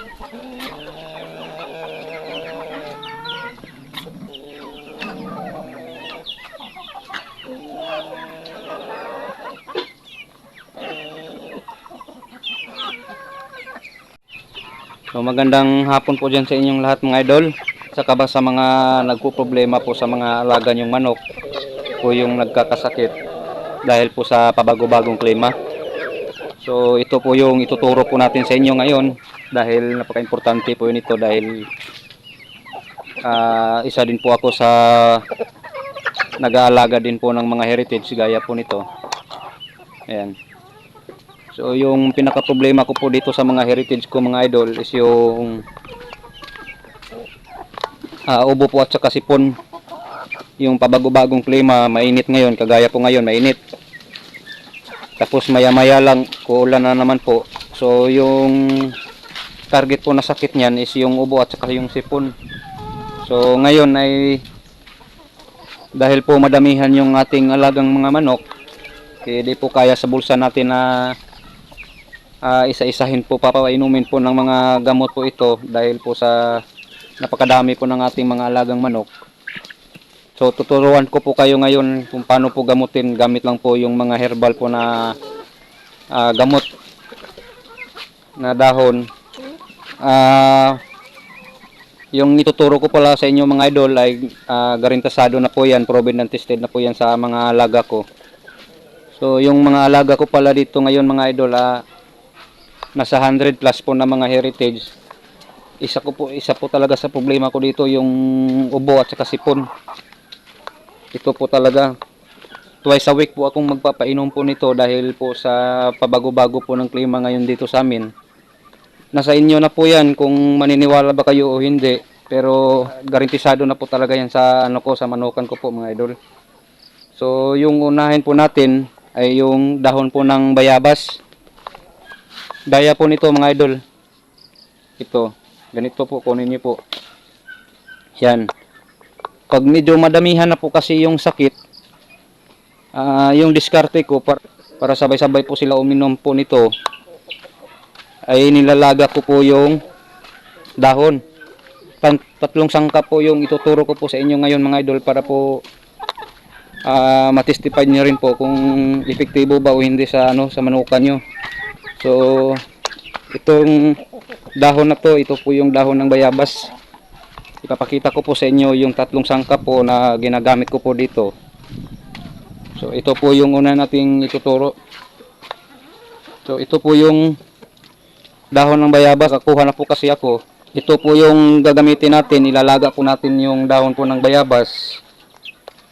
So magandang hapon po dyan sa inyong lahat mga idol. Saka ba sa mga nagpo-problema po sa mga alaga nyong manok po yung nagkakasakit dahil po sa pabago-bagong klima. So ito po yung ituturo po natin sa inyo ngayon dahil napaka-importante po yun ito dahil ah, isa din po ako sa nag-aalaga din po ng mga heritage gaya po nito. Ayan. So yung pinaka problema ko po dito sa mga heritage ko mga idol is yung ah, ubo po at saka sipon. Yung pabago-bagong klima, mainit ngayon, kagaya po ngayon, mainit. Tapos maya-maya lang, kuulan na naman po. So yung target po na sakit niyan is yung ubo at saka yung sipon. So ngayon ay dahil po madamihan yung ating alagang mga manok, di po kaya sa bulsa natin na ah, isa-isahin po papainumin po ng mga gamot po ito dahil po sa napakadami po ng ating mga alagang manok. So tuturuan ko po kayo ngayon kung paano po gamutin gamit lang po yung mga herbal po na ah, gamot na dahon. Ah yung ituturo ko pala sa inyo mga idol ay ah, garintasado na po yan, proven and tested na po yan sa mga alaga ko. So yung mga alaga ko pala dito ngayon mga idol, ah, nasa 100 plus po na mga heritage. Isa ko po isa po talaga sa problema ko dito yung ubo at saka sipon. Ito po talaga twice a week po akong magpapainom po nito dahil po sa pabago-bago po ng klima ngayon dito sa amin. Nasa inyo na po yan kung maniniwala ba kayo o hindi. Pero garantisado na po talaga yan sa ano ko sa manukan ko po mga idol. So yung unahin po natin ay yung dahon po ng bayabas. Daya po nito mga idol. Ito. Ganito po kunin niyo po. Yan. Pag medyo madamihan na po kasi yung sakit, ah, yung diskarte ko para, sabay-sabay po sila uminom po nito ay nilalaga ko po yung dahon. Tatlong sangkap po yung ituturo ko po sa inyo ngayon mga idol para po ah matestify niyo rin po kung epektibo ba o hindi sa ano sa manukan nyo. So itong dahon na to, ito po yung dahon ng bayabas. Ipapakita ko po sa inyo yung tatlong sangkap po na ginagamit ko po dito. So ito po yung una nating ituturo. So ito po yung dahon ng bayabas. Nakuha na po kasi ako. Ito po yung gagamitin natin. Ilalaga po natin yung dahon po ng bayabas.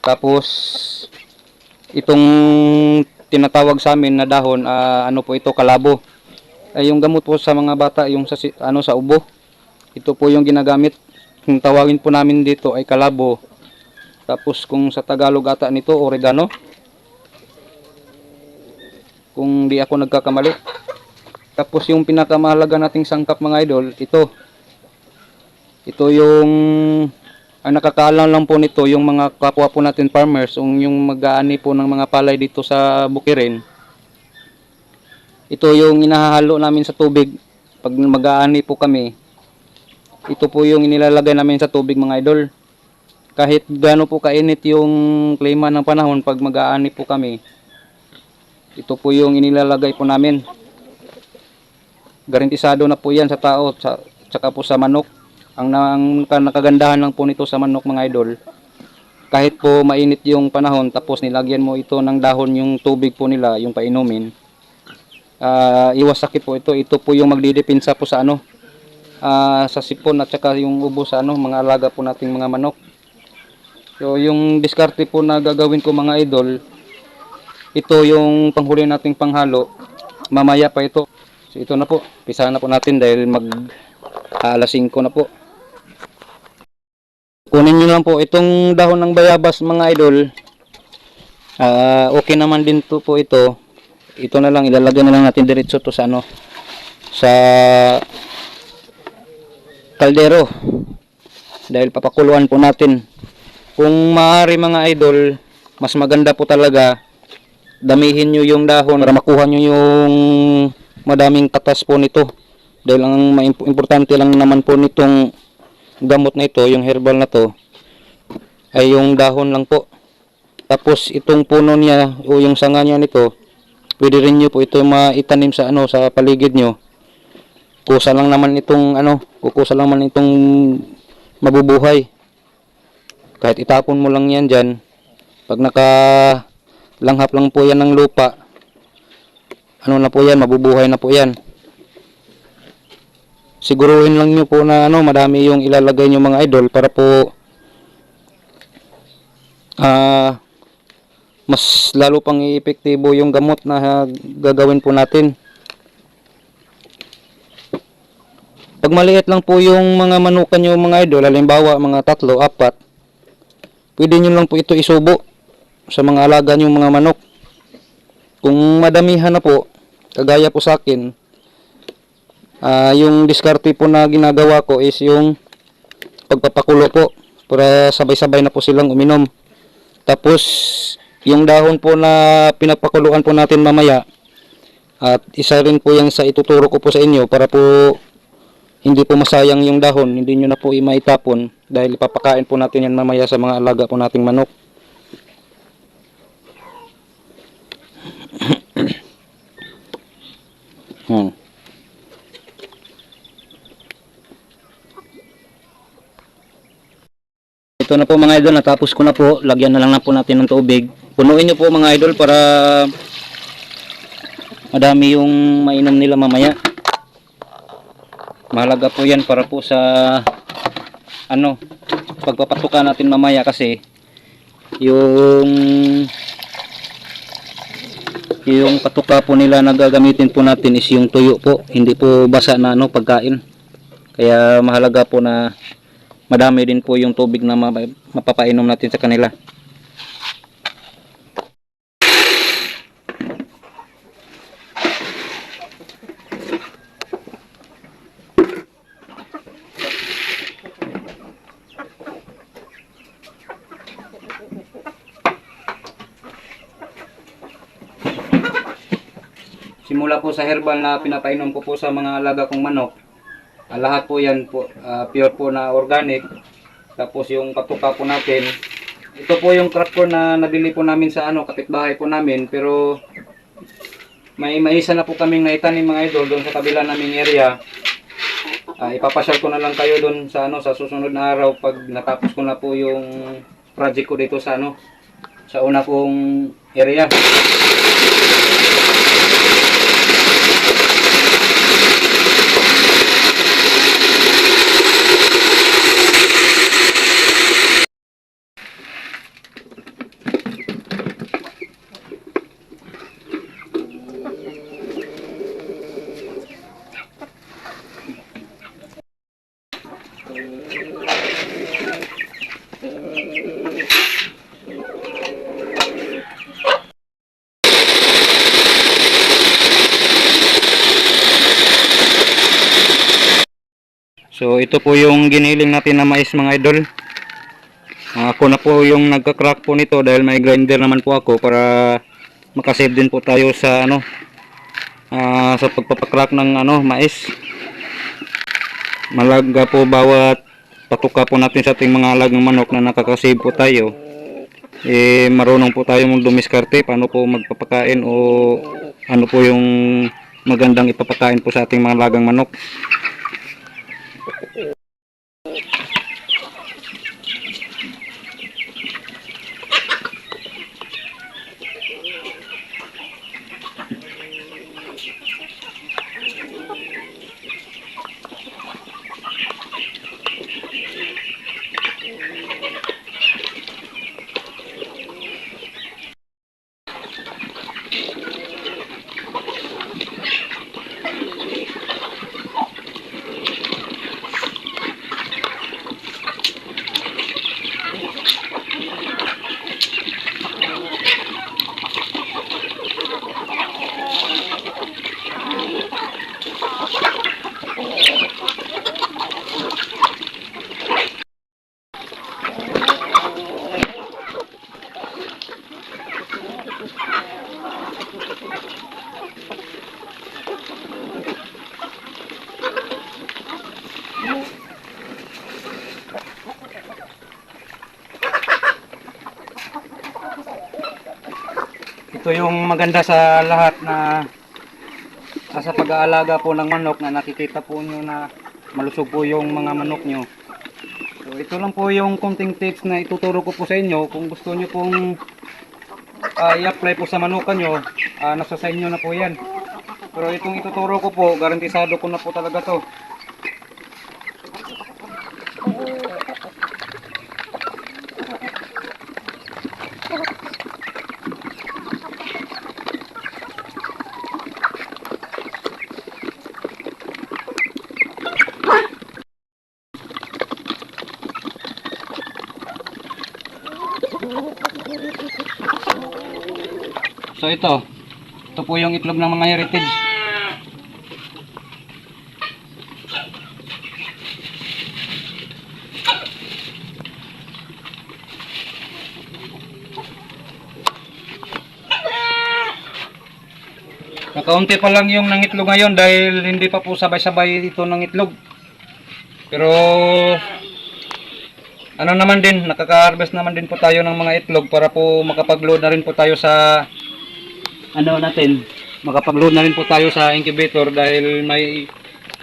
Tapos itong tinatawag sa amin na dahon, ah, ano po ito, kalabo. Ay yung gamot po sa mga bata, yung sa ano sa ubo. Ito po yung ginagamit. Kung tawagin po namin dito ay kalabo. Tapos kung sa Tagalog ata nito, oregano. Kung di ako nagkakamali. Tapos yung pinakamahalaga nating sangkap mga idol, ito. Ito yung ang nakakaalam lang po nito yung mga kapwa po natin farmers, yung, mag-aani po ng mga palay dito sa Bukirin. Ito yung inahalo namin sa tubig pag mag-aani po kami. Ito po yung inilalagay namin sa tubig mga idol. Kahit gaano po kainit yung klima ng panahon pag mag-aani po kami. Ito po yung inilalagay po namin. Garantisado na po yan sa tao, sa, tsaka po sa manok. Ang, ang nakagandahan lang po nito sa manok mga idol, kahit po mainit yung panahon tapos nilagyan mo ito ng dahon yung tubig po nila, yung painumin, ah iwas sakit po ito. Ito po yung magdidepensa po sa ano, ah, sa sipon at saka yung ubo sa ano, mga alaga po nating mga manok. So yung diskarte po na gagawin ko mga idol, ito yung panghuli nating panghalo. Mamaya pa ito. So ito na po. Pisa na po natin dahil mag alas 5 na po. Kunin nyo lang po itong dahon ng bayabas mga idol. Ah, okay naman din to po ito. Ito na lang ilalagay na lang natin diretso to sa ano sa kaldero. Dahil papakuluan po natin. Kung maaari mga idol, mas maganda po talaga damihin nyo yung dahon para makuha nyo yung madaming katas po nito. Dahil ang importante lang naman po nitong gamot na ito, yung herbal na to, ay yung dahon lang po. Tapos itong puno niya o yung sanga niya nito, pwede rin nyo po ito maitanim sa ano sa paligid nyo. Kusa lang naman itong ano, kukusa lang naman itong mabubuhay. Kahit itapon mo lang yan dyan, pag naka langhap lang po yan ng lupa, ano na po yan, mabubuhay na po yan. Siguruhin lang nyo po na ano, madami yung ilalagay nyo mga idol para po ah mas lalo pang epektibo yung gamot na gagawin po natin. Pag maliit lang po yung mga manukan nyo mga idol, halimbawa mga tatlo, apat, pwede nyo lang po ito isubo sa mga alaga nyo mga manok. Kung madamihan na po, kagaya po sa akin, ah yung diskarte po na ginagawa ko is yung pagpapakulo po para sabay-sabay na po silang uminom. Tapos, yung dahon po na pinapakuluan po natin mamaya, at isa rin po yan sa ituturo ko po sa inyo para po hindi po masayang yung dahon, hindi nyo na po maitapon dahil ipapakain po natin yan mamaya sa mga alaga po nating manok. hmm. Ito na po mga idol, natapos ko na po. Lagyan na lang na po natin ng tubig. Punuin nyo po mga idol para madami yung mainom nila mamaya. Mahalaga po yan para po sa ano, pagpapatuka natin mamaya kasi yung yung patuka po nila na gagamitin po natin is yung tuyo po, hindi po basa na ano pagkain. Kaya mahalaga po na madami din po yung tubig na ma- mapapainom natin sa kanila. Simula po sa herbal na pinapainom ko po sa mga alaga kong manok. Ah, lahat po yan po, ah, pure po na organic. Tapos yung patuka po natin. Ito po yung crop po na nabili po namin sa ano, kapitbahay po namin. Pero may maisa na po kaming naitanim mga idol doon sa kabila naming area. Ah, ipapasyal ko na lang kayo doon sa ano sa susunod na araw pag natapos ko na po yung project ko dito sa ano sa una kong area. So ito po yung giniling natin na mais mga idol. Ah, Ako na po yung nagka-crack po nito dahil may grinder naman po ako para makasave din po tayo sa ano ah, sa pagpapakrack ng ano mais. Malaga po bawat patuka po natin sa ating mga alagang manok na nakakasave po tayo. Eh marunong po tayo mong dumiskarte paano po magpapakain o ano po yung magandang ipapakain po sa ating mga alagang manok. Thank you. Ito yung maganda sa lahat na ah, sa pag-aalaga po ng manok na nakikita po nyo na malusog po yung mga manok nyo. So ito lang po yung konting tips na ituturo ko po sa inyo kung gusto nyo pong ah, i-apply po sa manukan nyo, ah, nasa sa inyo na po yan. Pero itong ituturo ko po, garantisado ko na po talaga to. Ito, ito po yung itlog ng mga heritage. Nakaunti pa lang yung nangitlog ngayon dahil hindi pa po sabay-sabay ito ng itlog. Pero ano naman din, nakaka-harvest naman din po tayo ng mga itlog para po makapag-load na rin po tayo sa ano natin, makapag-load na rin po tayo sa incubator dahil may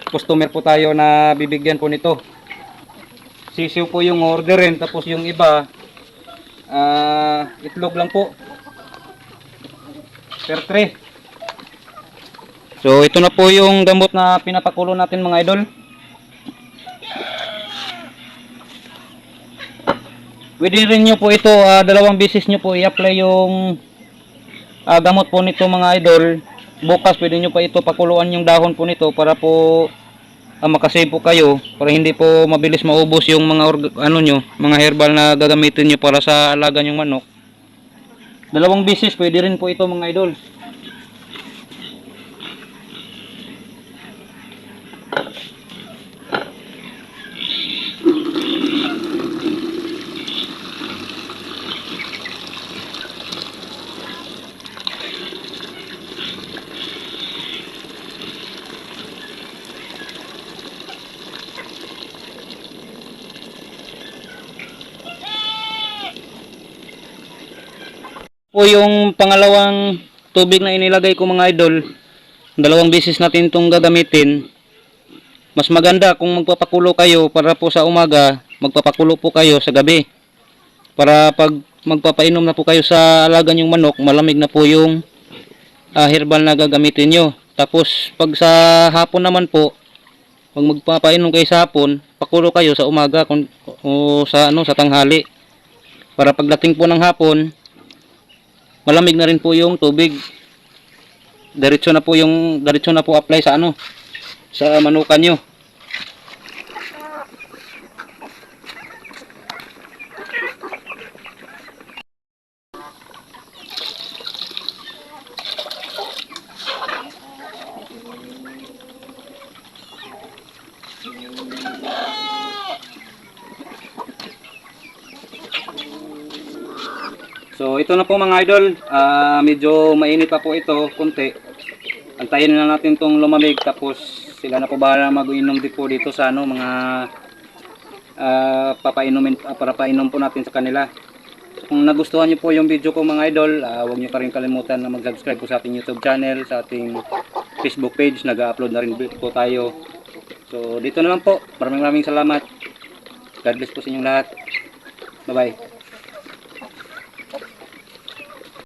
customer po tayo na bibigyan po nito. Sisiw po yung orderin tapos yung iba ah, itlog lang po. Per tray. So ito na po yung gamot na pinapakulo natin mga idol. Pwede rin nyo po ito, ah, dalawang beses nyo po i-apply yung ah, gamot po nito mga idol. Bukas pwede nyo pa ito pakuluan yung dahon po nito para po ah, makasave po kayo para hindi po mabilis maubos yung mga ano nyo, mga herbal na gagamitin nyo para sa alaga yung manok. Dalawang beses pwede rin po ito mga idol. Po yung pangalawang tubig na inilagay ko mga idol. Dalawang beses natin itong gagamitin. Mas maganda kung magpapakulo kayo para po sa umaga, magpapakulo po kayo sa gabi. Para pag magpapainom na po kayo sa alaga yung manok, malamig na po yung ah, herbal na gagamitin nyo. Tapos pag sa hapon naman po, pag magpapainom kayo sa hapon, pakulo kayo sa umaga kung, o sa ano sa tanghali. Para pagdating po ng hapon, malamig na rin po yung tubig. Diretso na po yung diretso na po apply sa ano sa manukan nyo. So ito na po mga idol, Ah, medyo mainit pa po ito konti. Antayin na natin tong lumamig tapos sila na po bahala mag-inom din po dito sa ano mga ah, papainumin ah, para painom po natin sa kanila. Kung nagustuhan niyo po yung video ko mga idol, ah, huwag niyo pa rin kalimutan na mag-subscribe po sa ating YouTube channel, sa ating Facebook page, nag-upload na rin po tayo. So dito na lang po. Maraming maraming salamat. God bless po sa inyong lahat. Bye-bye.